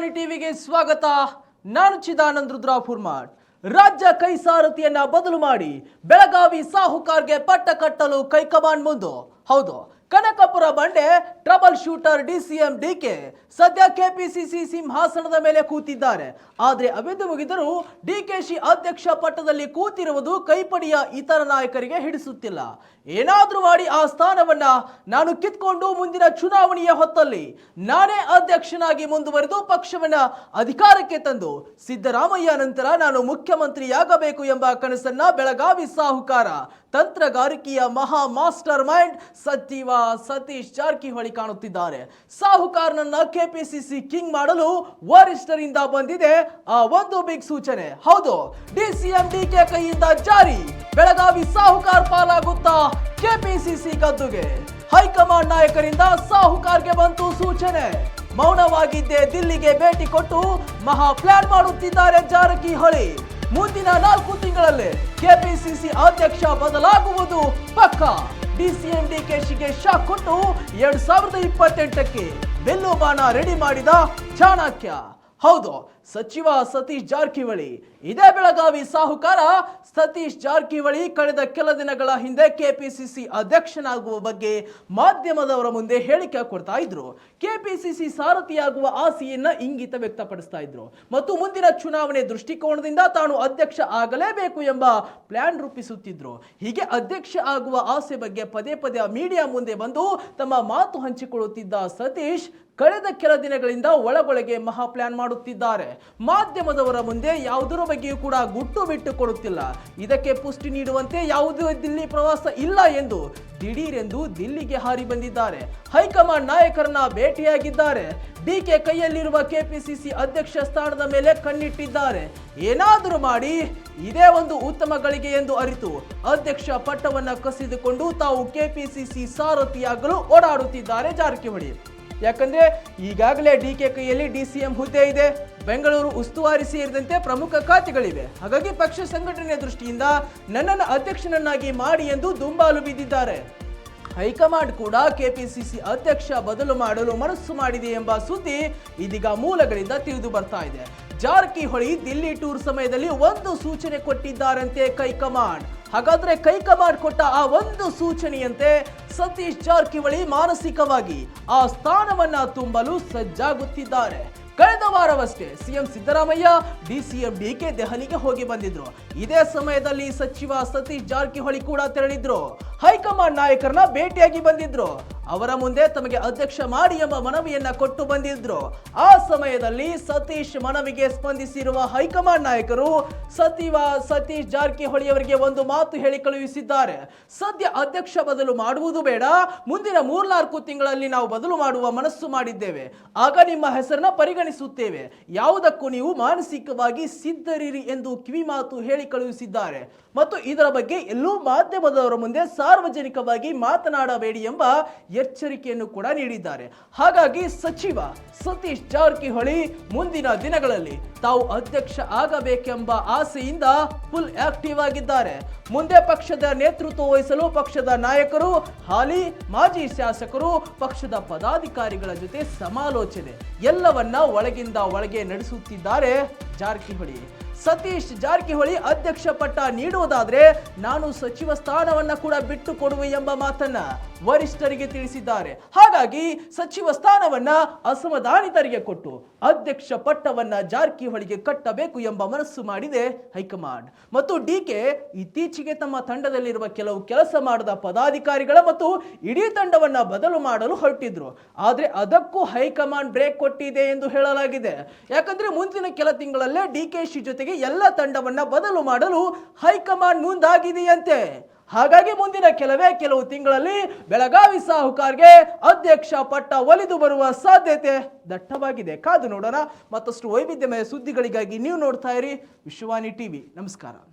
ವಿಶ್ವಾನಿ ಟಿವಿಗೆ ಸ್ವಾಗತ. ನಾನು ಚಿದಾನಂದ್ ರುದ್ರಾಪುರ್ ಮಾಡ್ ರಾಜ್ಯ ಕೈ ಸಾರಥಿಯನ್ನ ಬದಲು ಮಾಡಿ ಬೆಳಗಾವಿ ಸಾಹುಕಾರ್ಗೆ ಪಟ್ಟ ಕಟ್ಟಲು ಕೈಕಮಾಂಡ್ ಮುಂದು. ಹೌದು ಕನಕಪುರ ಬಂಡೆ trouble shooter D C M D K ಸದ್ಯ ಕೆಪಿಸಿಸಿ ಸಿಂಹಾಸನದ ಮೇಲೆ ಕೂತಿದ್ದಾರೆ. ಆದರೆ ಅವೆಂದು ಮುಗಿದರೂ ಡಿಕೆಶಿ ಅಧ್ಯಕ್ಷ ಪಟ್ಟದಲ್ಲಿ ಕೂತಿರುವುದು ಕೈಪಡಿಯ ಇತರ ನಾಯಕರಿಗೆ ಹಿಡಿಸುತ್ತಿಲ್ಲ. ಏನಾದರೂ ಮಾಡಿ ಆ ಸ್ಥಾನವನ್ನ ನಾನು ಕಿತ್ಕೊಂಡು ಮುಂದಿನ ಚುನಾವಣೆಯ ಹೊತ್ತಲ್ಲಿ ನಾನೇ ಅಧ್ಯಕ್ಷನಾಗಿ ಮುಂದುವರೆದು ಪಕ್ಷವನ್ನ ಅಧಿಕಾರಕ್ಕೆ ತಂದು ಸಿದ್ದರಾಮಯ್ಯ ನಂತರ ನಾನು ಮುಖ್ಯಮಂತ್ರಿಯಾಗಬೇಕು ಎಂಬ ಕನಸನ್ನ ಬೆಳಗಾವಿ ಸಾಹುಕಾರ ತಂತ್ರಗಾರಿಕೆಯ ಮಹಾ ಮಾಸ್ಟರ್ ಮೈಂಡ್ ಸಚಿವ ಸತೀಶ್ ಜಾರಕಿಹೊಳಿ ಕಾಣುತ್ತಿದ್ದಾರೆ. ಸಾಹುಕಾರನನ್ನ ಕೆಪಿಸಿಸಿ ಕಿಂಗ್ ಮಾಡಲು ವರಿಷ್ಠರಿಂದ ಬಂದಿದೆ ಆ ಒಂದು ಬಿಗ್ ಸೂಚನೆ. ಹೌದು ಡಿಸಿಎಂ ಡಿಕೆ ಕೈಯಿಂದ ಜಾರಿ ಬೆಳಗಾವಿ ಸಾಹುಕಾರ ಪಾಲಾಗುತ್ತಾ ಕೆಪಿಸಿಸಿ ಗದ್ದುಗೆ ಹೈಕಮಾಂಡ್ ನಾಯಕರಿಂದ ಸಾಹುಕಾರ್ಗೆ ಬಂತು ಸೂಚನೆ. ಮೌನವಾಗಿದ್ದೇ ದಿಲ್ಲಿಗೆ ಭೇಟಿ ಕೊಟ್ಟು ಮಹಾ ಪ್ಲಾನ್ ಮಾಡುತ್ತಿದ್ದಾರೆ ಜಾರಕಿಹೊಳಿ. ಮುಂದಿನ ನಾಲ್ಕು ತಿಂಗಳಲ್ಲಿ ಕೆಪಿಸಿಸಿ ಅಧ್ಯಕ್ಷ ಬದಲಾಗುವುದು. ಪಕ್ಕ ಡಿಸಿಎಂ ಡಿಕೆಶಿಗೆ ಶಾಕ್ ಕೊಟ್ಟು ಎರಡ್ ಸಾವಿರದ ಇಪ್ಪತ್ತೆಂಟಕ್ಕೆ ಬೆಲ್ಲು ಬಾಣ ರೆಡಿ ಮಾಡಿದ ಚಾಣಕ್ಯ. ಹೌದು ಸಚಿವ ಸತೀಶ್ ಜಾರಕಿಹೊಳಿ. ಇದೇ ಬೆಳಗಾವಿ ಸಾಹುಕಾರ, ಸತೀಶ್ ಜಾರಕಿಹೊಳಿ ಕಳೆದ ಕೆಲ ದಿನಗಳ ಹಿಂದೆ ಕೆಪಿಸಿಸಿ ಅಧ್ಯಕ್ಷನಾಗುವ ಬಗ್ಗೆ ಮಾಧ್ಯಮದವರ ಮುಂದೆ ಹೇಳಿಕೆ ಕೊಡ್ತಾ ಇದ್ರು. ಕೆಪಿಸಿಸಿ ಸಾರಥಿಯಾಗುವ ಆಸೆಯನ್ನ ಇಂಗಿತ ವ್ಯಕ್ತಪಡಿಸ್ತಾ ಇದ್ರು. ಮತ್ತು ಮುಂದಿನ ಚುನಾವಣೆ ದೃಷ್ಟಿಕೋನದಿಂದ ತಾನು ಅಧ್ಯಕ್ಷ ಆಗಲೇಬೇಕು ಎಂಬ ಪ್ಲಾನ್ ರೂಪಿಸುತ್ತಿದ್ರು. ಹೀಗೆ ಅಧ್ಯಕ್ಷ ಆಗುವ ಆಸೆ ಬಗ್ಗೆ ಪದೇ ಪದೇ ಮೀಡಿಯಾ ಮುಂದೆ ಬಂದು ತಮ್ಮ ಮಾತು ಹಂಚಿಕೊಳ್ಳುತ್ತಿದ್ದ ಸತೀಶ್ ಕಳೆದ ಕೆಲ ದಿನಗಳಿಂದ ಒಳಗೊಳಗೆ ಮಹಾ ಪ್ಲಾನ್ ಮಾಡುತ್ತಿದ್ದಾರೆ. ಮಾಧ್ಯಮದವರ ಮುಂದೆ ಯಾವುದರ ಬಗ್ಗೆಯೂ ಕೂಡ ಗುಟ್ಟು ಬಿಟ್ಟು ಕೊಡುತ್ತಿಲ್ಲ. ಇದಕ್ಕೆ ಪುಷ್ಟಿ ನೀಡುವಂತೆ ಯಾವುದೇ ದಿಲ್ಲಿ ಪ್ರವಾಸ ಇಲ್ಲ ಎಂದು ದಿಢೀರೆಂದು ದಿಲ್ಲಿಗೆ ಹಾರಿ ಬಂದಿದ್ದಾರೆ. ಹೈಕಮಾಂಡ್ ನಾಯಕರನ್ನ ಭೇಟಿಯಾಗಿದ್ದಾರೆ. ಡಿಕೆ ಕೈಯಲ್ಲಿರುವ ಕೆಪಿಸಿಸಿ ಅಧ್ಯಕ್ಷ ಸ್ಥಾನದ ಮೇಲೆ ಕಣ್ಣಿಟ್ಟಿದ್ದಾರೆ. ಏನಾದರೂ ಮಾಡಿ, ಇದೇ ಒಂದು ಉತ್ತಮ ಗಳಿಗೆ ಎಂದು ಅರಿತು. ಅಧ್ಯಕ್ಷ ಪಟ್ಟವನ್ನು ಕಸಿದುಕೊಂಡು ತಾವು ಕೆಪಿಸಿಸಿ ಸಾರಥಿಯಾಗಲು ಓಡಾಡುತ್ತಿದ್ದಾರೆ ಜಾರಕಿಹೊಳಿ. ಯಾಕಂದ್ರೆ ಈಗಾಗಲೇ ಡಿ ಕೆ ಕೈಯಲ್ಲಿ ಡಿ ಸಿ ಎಂ ಹುದ್ದೆ ಇದೆ. ಬೆಂಗಳೂರು ಉಸ್ತುವಾರಿ ಸೇರಿದಂತೆ ಪ್ರಮುಖ ಖಾತೆಗಳಿವೆ. ಹಾಗಾಗಿ ಪಕ್ಷ ಸಂಘಟನೆ ದೃಷ್ಟಿಯಿಂದ ನನ್ನನ್ನು ಅಧ್ಯಕ್ಷನನ್ನಾಗಿ ಮಾಡಿ ಎಂದು ದುಂಬಾಲು ಬಿದ್ದಿದ್ದಾರೆ. ಹೈಕಮಾಂಡ್ ಕೂಡ ಕೆಪಿಸಿಸಿ ಅಧ್ಯಕ್ಷ ಬದಲು ಮಾಡಲು ಮನಸ್ಸು ಮಾಡಿದೆ ಎಂಬ ಸುದ್ದಿ ಇದೀಗ ಮೂಲಗಳಿಂದ ತಿಳಿದು ಬರ್ತಾ ಇದೆ. ಜಾರಕಿಹೊಳಿ ದಿಲ್ಲಿ ಟೂರ್ ಸಮಯದಲ್ಲಿ ಒಂದು ಸೂಚನೆ ಕೊಟ್ಟಿದ್ದಾರಂತೆ ಕೈಕಮಾಂಡ್ ಹಾಗಾದ್ರೆ ಕೈಕಮಾಂಡ್ ಕೊಟ್ಟ ಆ ಒಂದು ಸೂಚನೆಯಂತೆ ಸತೀಶ್ ಜಾರಕಿಹೊಳಿ ಮಾನಸಿಕವಾಗಿ ಆ ಸ್ಥಾನವನ್ನ ತುಂಬಲು ಸಜ್ಜಾಗುತ್ತಿದ್ದಾರೆ. ಕಳೆದ ವಾರವಷ್ಟೇ ಸಿಎಂ ಸಿದ್ದರಾಮಯ್ಯ ಡಿಸಿಎಂ ಡಿಕೆ ದೆಹಲಿಗೆ ಹೋಗಿ ಬಂದಿದ್ರು. ಇದೇ ಸಮಯದಲ್ಲಿ ಸಚಿವ ಸತೀಶ್ ಜಾರಕಿಹೊಳಿ ಕೂಡ ತೆರಳಿದ್ರು. ಹೈಕಮಾಂಡ್ ನಾಯಕರನ್ನ ಭೇಟಿಯಾಗಿ ಬಂದಿದ್ರು. ಅವರ ಮುಂದೆ ತಮಗೆ ಅಧ್ಯಕ್ಷ ಮಾಡಿ ಎಂಬ ಮನವಿಯನ್ನ ಕೊಟ್ಟು ಬಂದಿದ್ರು. ಆ ಸಮಯದಲ್ಲಿ ಸತೀಶ್ ಮನವಿಗೆ ಸ್ಪಂದಿಸಿರುವ ಹೈಕಮಾಂಡ್ ನಾಯಕರು ಸಚಿವ ಸತೀಶ್ ಜಾರಕಿಹೊಳಿ ಅವರಿಗೆ ಒಂದು ಮಾತು ಹೇಳಿ ಕಳುಹಿಸಿದ್ದಾರೆ. ಸದ್ಯ ಅಧ್ಯಕ್ಷ ಬದಲು ಮಾಡುವುದು ಬೇಡ. ಮುಂದಿನ ಮೂರ್ನಾಲ್ಕು ತಿಂಗಳಲ್ಲಿ ನಾವು ಬದಲು ಮಾಡುವ ಮನಸ್ಸು ಮಾಡಿದ್ದೇವೆ. ಆಗ ನಿಮ್ಮ ಹೆಸರನ್ನ ಪರಿಗಣಿಸುತ್ತೇವೆ ಯಾವುದಕ್ಕೂ ನೀವು ಮಾನಸಿಕವಾಗಿ ಸಿದ್ಧರಿರಿ ಎಂದು ಕಿವಿಮಾತು ಹೇಳಿ ಕಳುಹಿಸಿದ್ದಾರೆ. ಮತ್ತು ಇದರ ಬಗ್ಗೆ ಎಲ್ಲೂ ಮಾಧ್ಯಮದವರ ಮುಂದೆ ಸಾರ್ವಜನಿಕವಾಗಿ ಮಾತನಾಡಬೇಡಿ ಎಂಬ ಎಚ್ಚರಿಕೆಯನ್ನು ಕೂಡ ನೀಡಿದ್ದಾರೆ. ಹಾಗಾಗಿ ಸಚಿವ ಸತೀಶ್ ಜಾರಕಿಹೊಳಿ ಮುಂದಿನ ದಿನಗಳಲ್ಲಿ ತಾವು ಅಧ್ಯಕ್ಷ ಆಗಬೇಕೆಂಬ ಆಸೆಯಿಂದ ಫುಲ್ ಆಕ್ಟಿವ್ ಆಗಿದ್ದಾರೆ. ಮುಂದೆ ಪಕ್ಷದ ನೇತೃತ್ವ ವಹಿಸಲು ಪಕ್ಷದ ನಾಯಕರು, ಹಾಲಿ ಮಾಜಿ ಶಾಸಕರು, ಪಕ್ಷದ ಪದಾಧಿಕಾರಿಗಳ ಜೊತೆ ಸಮಾಲೋಚನೆ. ಎಲ್ಲವನ್ನ ಒಳಗಿಂದ ಒಳಗೆ ನಡೆಸುತ್ತಿದ್ದಾರೆ ಜಾರಕಿಹೊಳಿ. ಸತೀಶ್ ಜಾರಕಿಹೊಳಿ ಅಧ್ಯಕ್ಷ ಪಟ್ಟ ನೀಡುವುದಾದ್ರೆ ನಾನು ಸಚಿವ ಸ್ಥಾನವನ್ನ ಕೂಡ ಬಿಟ್ಟು ಕೊಡುವೆ ಎಂಬ ಮಾತನ್ನ. ವರಿಷ್ಠರಿಗೆ ತಿಳಿಸಿದ್ದಾರೆ. ಹಾಗಾಗಿ ಸಚಿವ ಸ್ಥಾನವನ್ನ ಅಸಮಾಧಾನಿತರಿಗೆ ಕೊಟ್ಟು ಅಧ್ಯಕ್ಷ ಪಟ್ಟವನ್ನ ಜಾರಕಿಹೊಳಿಗೆ ಕಟ್ಟಬೇಕು ಎಂಬ ಮನಸ್ಸು ಮಾಡಿದೆ ಹೈಕಮಾಂಡ್. ಮತ್ತು ಡಿಕೆ ಇತ್ತೀಚೆಗೆ ತಮ್ಮ ತಂಡದಲ್ಲಿರುವ ಕೆಲವು ಕೆಲಸ ಮಾಡದ ಪದಾಧಿಕಾರಿಗಳ ಮತ್ತು ಇಡೀ ತಂಡವನ್ನ ಬದಲು ಮಾಡಲು ಹೊರಟಿದ್ರು. ಆದ್ರೆ ಅದಕ್ಕೂ ಹೈಕಮಾಂಡ್ ಬ್ರೇಕ್ ಕೊಟ್ಟಿದೆ ಎಂದು ಹೇಳಲಾಗಿದೆ. ಯಾಕಂದ್ರೆ ಮುಂದಿನ ಕೆಲ ತಿಂಗಳಲ್ಲೇ ಡಿಕೆಶಿ ಜೊತೆಗೆ ಎಲ್ಲ ತಂಡವನ್ನ ಬದಲು ಮಾಡಲು ಹೈಕಮಾಂಡ್ ಮುಂದಾಗಿದೆಯಂತೆ. ಹಾಗಾಗಿ ಮುಂದಿನ ಕೆಲವೇ ಕೆಲವು ತಿಂಗಳಲ್ಲಿ ಬೆಳಗಾವಿ ಸಾಹುಕಾರ್ಗೆ ಅಧ್ಯಕ್ಷ ಪಟ್ಟ ಒಲಿದು ಬರುವ ಸಾಧ್ಯತೆ ದಟ್ಟವಾಗಿದೆ. ಕಾದು ನೋಡೋಣ ಮತ್ತಷ್ಟು ವೈವಿಧ್ಯಮಯ ಸುದ್ದಿಗಳಿಗಾಗಿ ನೀವು ನೋಡ್ತಾ ಇರಿ ವಿಶ್ವವಾಣಿ ಟಿವಿ. ನಮಸ್ಕಾರ.